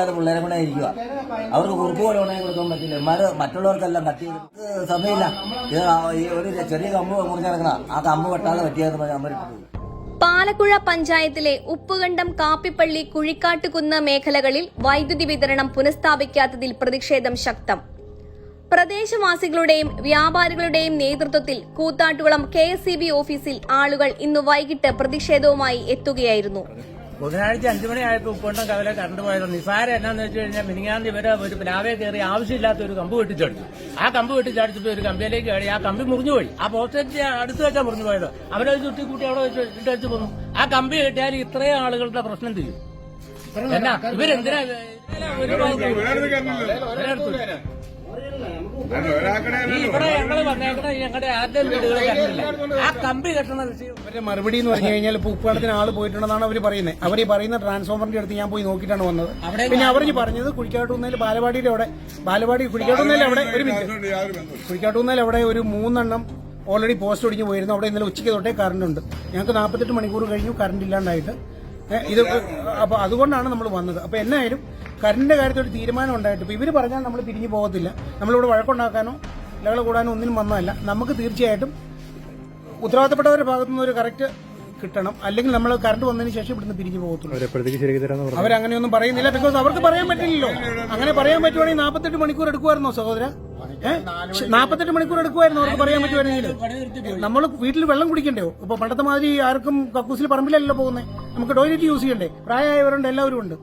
സമയമില്ലാതെ പിള്ളേരെ കൂടെ ഇരിക്കുക അവർക്ക് കുറുക്ക് പോലെ ഉണങ്ങി കൊടുക്കാൻ പറ്റില്ല. ഇമാര് മറ്റുള്ളവർക്കെല്ലാം ചെയ്ത് സമയമില്ല. ഇത് ഒരു ചെറിയ കമ്പ് മുറിഞ്ഞിറങ്ങണ ആ കമ്പ് വെട്ടാതെ പറ്റിയെന്ന് പറഞ്ഞാൽ അമ്മ പാലക്കുഴ പഞ്ചായത്തിലെ ഉപ്പുകണ്ടം കാപ്പിപ്പള്ളി കുഴിക്കാട്ടുകുന്ന് മേഖലകളിൽ വൈദ്യുതി വിതരണം പുനഃസ്ഥാപിക്കാത്തതിൽ പ്രതിഷേധം ശക്തം. പ്രദേശവാസികളുടെയും വ്യാപാരികളുടെയും നേതൃത്വത്തിൽ കൂത്താട്ടുകുളം കെ ഓഫീസിൽ ആളുകൾ ഇന്ന് വൈകിട്ട് പ്രതിഷേധവുമായി എത്തുകയായിരുന്നു. ബുധനാഴ്ച അഞ്ചു മണിയായപ്പോൾ ഉപ്പുണ്ടം കവല കറണ്ട് പോയത്? നിസാരം എന്നാന്ന് വെച്ച് കഴിഞ്ഞാൽ മിനിങ്ങാന്തി ഇവർ ഒരു പ്ലാവേ കയറി ആവശ്യമില്ലാത്ത ഒരു കമ്പ് വെട്ടിച്ചടിച്ചു ആ കമ്പ് വെട്ടിച്ചടിച്ചപ്പോൾ ഒരു കമ്പിയിലേക്ക് കയറി ആ കമ്പി മുറിഞ്ഞു പോയി. ആ പോസ്റ്ററ്റ് അടുത്ത് വെച്ചാൽ മുറിഞ്ഞു പോയത്. അവരത് ചുറ്റി കൂട്ടി അവിടെ വെച്ച് ഇട്ടടിച്ചു പോന്നു. ആ കമ്പി കിട്ടിയാൽ ഇത്രയും ആളുകളുടെ പ്രശ്നം തീരും. എന്നാ ഇവരെന്തിനാ ഒരു ഇവിടെ ഞങ്ങൾ വന്നേക്കണ ഞങ്ങളുടെ ആദ്യം വീടുകളെ കണ്ടില്ല ആ കമ്പി കെട്ടണ വിഷയം അവരുടെ മറുപടി എന്ന് പറഞ്ഞു കഴിഞ്ഞാൽ ഇപ്പൊ ഉപ്പാടത്തിന് ആൾ പോയിട്ടുണ്ടെന്നാണ് അവർ പറയുന്നത് അവർ ഈ പറയുന്ന ട്രാൻസ്ഫോമറിന്റെ അടുത്ത് ഞാൻ പോയി നോക്കിയിട്ടാണ് വന്നത്. പിന്നെ അവർ പറഞ്ഞത് കുഴിക്കാട്ടുന്നതിൽ ബാലവാടിയുടെ അവിടെ ബാലവാടി കുഴിക്കാട്ടുന്നതിൽ അവിടെ ഒരു മിനിറ്റ്. കുഴിക്കാട്ടുന്നതിൽ അവിടെ ഒരു മൂന്നെണ്ണം ഓൾറെഡി പോസ്റ്റ് ഒടിഞ്ഞു പോയിരുന്നു. അവിടെ ഇന്നലെ ഉച്ചയ്ക്ക് തൊട്ടേ കറണ്ട് ഉണ്ട്. ഞങ്ങൾക്ക് നാൽപ്പത്തെട്ട് മണിക്കൂർ കഴിഞ്ഞു കറണ്ട് ഇല്ലാണ്ടായിട്ട്. ഇത് അപ്പൊ അതുകൊണ്ടാണ് നമ്മൾ വന്നത്. അപ്പൊ എന്നായാലും കറണ്ടിന്റെ കാര്യത്തിൽ ഒരു തീരുമാനം ഉണ്ടായിട്ട് ഇപ്പൊ ഇവർ പറഞ്ഞാൽ നമ്മൾ തിരിഞ്ഞു പോകത്തില്ല. നമ്മളിവിടെ വഴക്കുണ്ടാക്കാനോ ലഹള കൂടാനോ ഒന്നിനും വന്നതല്ല. നമുക്ക് തീർച്ചയായിട്ടും ഉത്തരവാദിത്തപ്പെട്ടവരുടെ ഭാഗത്തു നിന്ന് ഒരു കറക്റ്റ് കിട്ടണം. അല്ലെങ്കിൽ നമ്മൾ കറണ്ട് വന്നതിന് ശേഷം ഇവിടുന്ന് പിരിഞ്ഞു പോകത്തുള്ളൂ. അവരങ്ങനെയൊന്നും പറയുന്നില്ല. ബിക്കോസ് അവർക്ക് പറയാൻ പറ്റില്ലല്ലോ. അങ്ങനെ പറയാൻ പറ്റുവാണെങ്കിൽ നാൽപ്പത്തെട്ട് മണിക്കൂർ എടുക്കുമായിരുന്നോ സഹോദര? നാൽപ്പത്തെട്ട് മണിക്കൂർ എടുക്കുമായിരുന്നു അവർക്ക് പറയാൻ പറ്റുവാണെങ്കിൽ നമ്മൾ വീട്ടിൽ വെള്ളം കുടിക്കണ്ടോ? ഇപ്പൊ പണ്ടത്തെ മാതിരി ആർക്കും കക്കൂസിൽ പറമ്പിലല്ലോ പോകുന്നത് നമുക്ക് ടോയ്ലറ്റ് യൂസ് ചെയ്യണ്ടേ? പ്രായമായവരുണ്ട് എല്ലാവരും ഉണ്ട്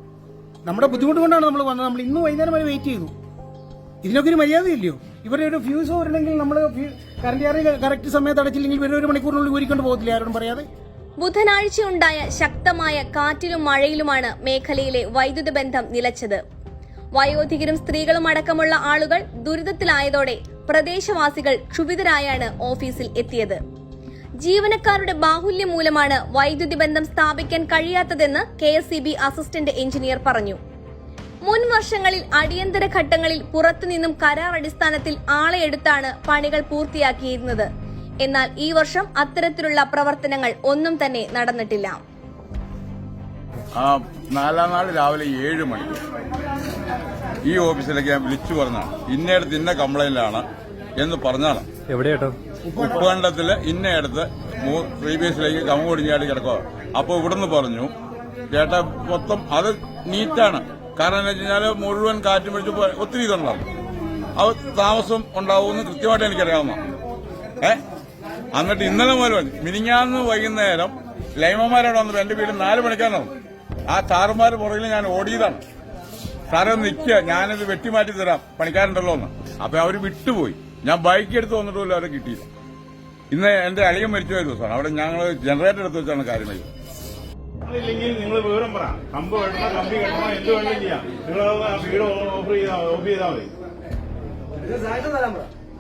നമ്മുടെ ബുദ്ധിമുട്ട് കൊണ്ടാണ് നമ്മൾ വന്നത്. നമ്മൾ ഇന്ന് വൈകുന്നേരം വരെ വെയിറ്റ് ചെയ്തു. ഇതിനൊക്കെ ഒരു മര്യാദയില്ലയോ? ഇവരുടെ ഒരു ഫ്യൂസ് വരണമെങ്കിൽ നമ്മൾ കറണ്ട് ചാർജ് കറക്റ്റ് സമയത്ത് അടച്ചില്ലെങ്കിൽ ഇവർ ഒരു മണിക്കൂറിനുള്ളിൽ ഊരിക്കൊണ്ട് പോകത്തില്ല? ആരോടും പറയാതെ? ബുധനാഴ്ചയുണ്ടായ ശക്തമായ കാറ്റിലും മഴയിലുമാണ് മേഖലയിലെ വൈദ്യുത ബന്ധം നിലച്ചത്. വയോധികരും സ്ത്രീകളും അടക്കമുള്ള ആളുകൾ ദുരിതത്തിലായതോടെ പ്രദേശവാസികൾ ക്ഷുഭിതരായാണ് ഓഫീസിൽ എത്തിയത്. ജീവനക്കാരുടെ ബാഹുല്യം മൂലമാണ് വൈദ്യുതി ബന്ധം സ്ഥാപിക്കാൻ കഴിയാത്തതെന്ന് കെ അസിസ്റ്റന്റ് എഞ്ചിനീയർ പറഞ്ഞു. മുൻ വർഷങ്ങളിൽ അടിയന്തര ഘട്ടങ്ങളിൽ പുറത്തുനിന്നും കരാർ അടിസ്ഥാനത്തിൽ ആളെ എടുത്താണ് പണികൾ പൂർത്തിയാക്കിയിരുന്നത്. എന്നാൽ ഈ വർഷം അത്തരത്തിലുള്ള പ്രവർത്തനങ്ങൾ ഒന്നും തന്നെ നടന്നിട്ടില്ല. ആ നാലാം നാൾ രാവിലെ ഏഴ് മണി. ഈ ഓഫീസിലേക്ക് ഞാൻ വിളിച്ചു പറഞ്ഞാണ് ഇന്നേടത്ത് ഇന്ന കംപ്ലൈന്റാണ് എന്ന് പറഞ്ഞാണ് എവിടെയാട്ടോ ഉപ്പുകണ്ടത്തിൽ ഇന്നയിടത്ത് പ്രീവിയസിലേക്ക് കമ്മൊടിഞ്ഞാടി കിടക്കുക അപ്പോൾ ഇവിടുന്ന് പറഞ്ഞു ചേട്ടാ മൊത്തം അത് നീറ്റാണ്. കാരണം എന്താ വെച്ചാൽ മുഴുവൻ കാറ്റും പിടിച്ച് ഒത്തിരി ഇതുണ്ടാവും അത് താമസം ഉണ്ടാവുമെന്ന് കൃത്യമായിട്ട് എനിക്കറിയാവുന്ന. ഏ? എന്നിട്ട് ഇന്നലെ മുതൽ മിനിഞ്ഞാന്ന് വൈകുന്നേരം ലൈമമാരോട് വന്നത് എന്റെ വീട് നാല് മണിക്കാണ് ആ സാറുമാർ പുറകിൽ ഞാൻ ഓടിയതാണ്. സാറേ നിൽക്കുക ഞാനിത് വെട്ടിമാറ്റി തരാം. പണിക്കാരുണ്ടല്ലോ എന്ന് അപ്പൊ അവർ വിട്ടുപോയി. ഞാൻ ബൈക്ക് എടുത്ത് വന്നിട്ടുമില്ല അവരെ കിട്ടിയില്ല. ഇന്ന് എന്റെ അളിയൻ മരിച്ചു പോയ ദിവസമാണ്. അവിടെ ഞങ്ങൾ ജനറേറ്റർ എടുത്ത് വെച്ചാണ് കാര്യം ചെയ്തത്. ഇല്ലെങ്കിൽ നിങ്ങൾ വിവരം പറ. കമ്പ് കെട്ടണം കമ്പി കെട്ടണം എന്ത് വേണമെങ്കിലും ചെയ്യാം. നിങ്ങൾ ആ വീട് ഓഫർ ചെയ്താൽ ഓഫ് ചെയ്താൽ മതി.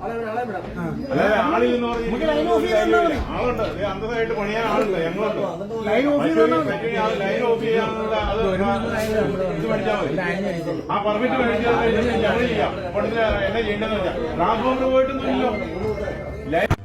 അല്ലാതെ ആളില്ലെന്ന് പറഞ്ഞ് ആളുണ്ട്. ഇത് അന്തമായിട്ട് പണിയാൻ ആളുണ്ട് ഞങ്ങളുണ്ട്. മറ്റൊരു പറ്റിയ ആൾ ലൈൻ ഓഫ് ചെയ്യാനുള്ള അത് ഇത് മേടിച്ചാൽ മതി. ആ പെർമിറ്റ് മേടിച്ചാൽ ഞങ്ങൾ ചെയ്യാം. എന്നാ ചെയ്യേണ്ടതെന്ന് വെച്ചാൽ ട്രാൻസ്ഫോമർ പോയിട്ടൊന്നുമില്ലല്ലോ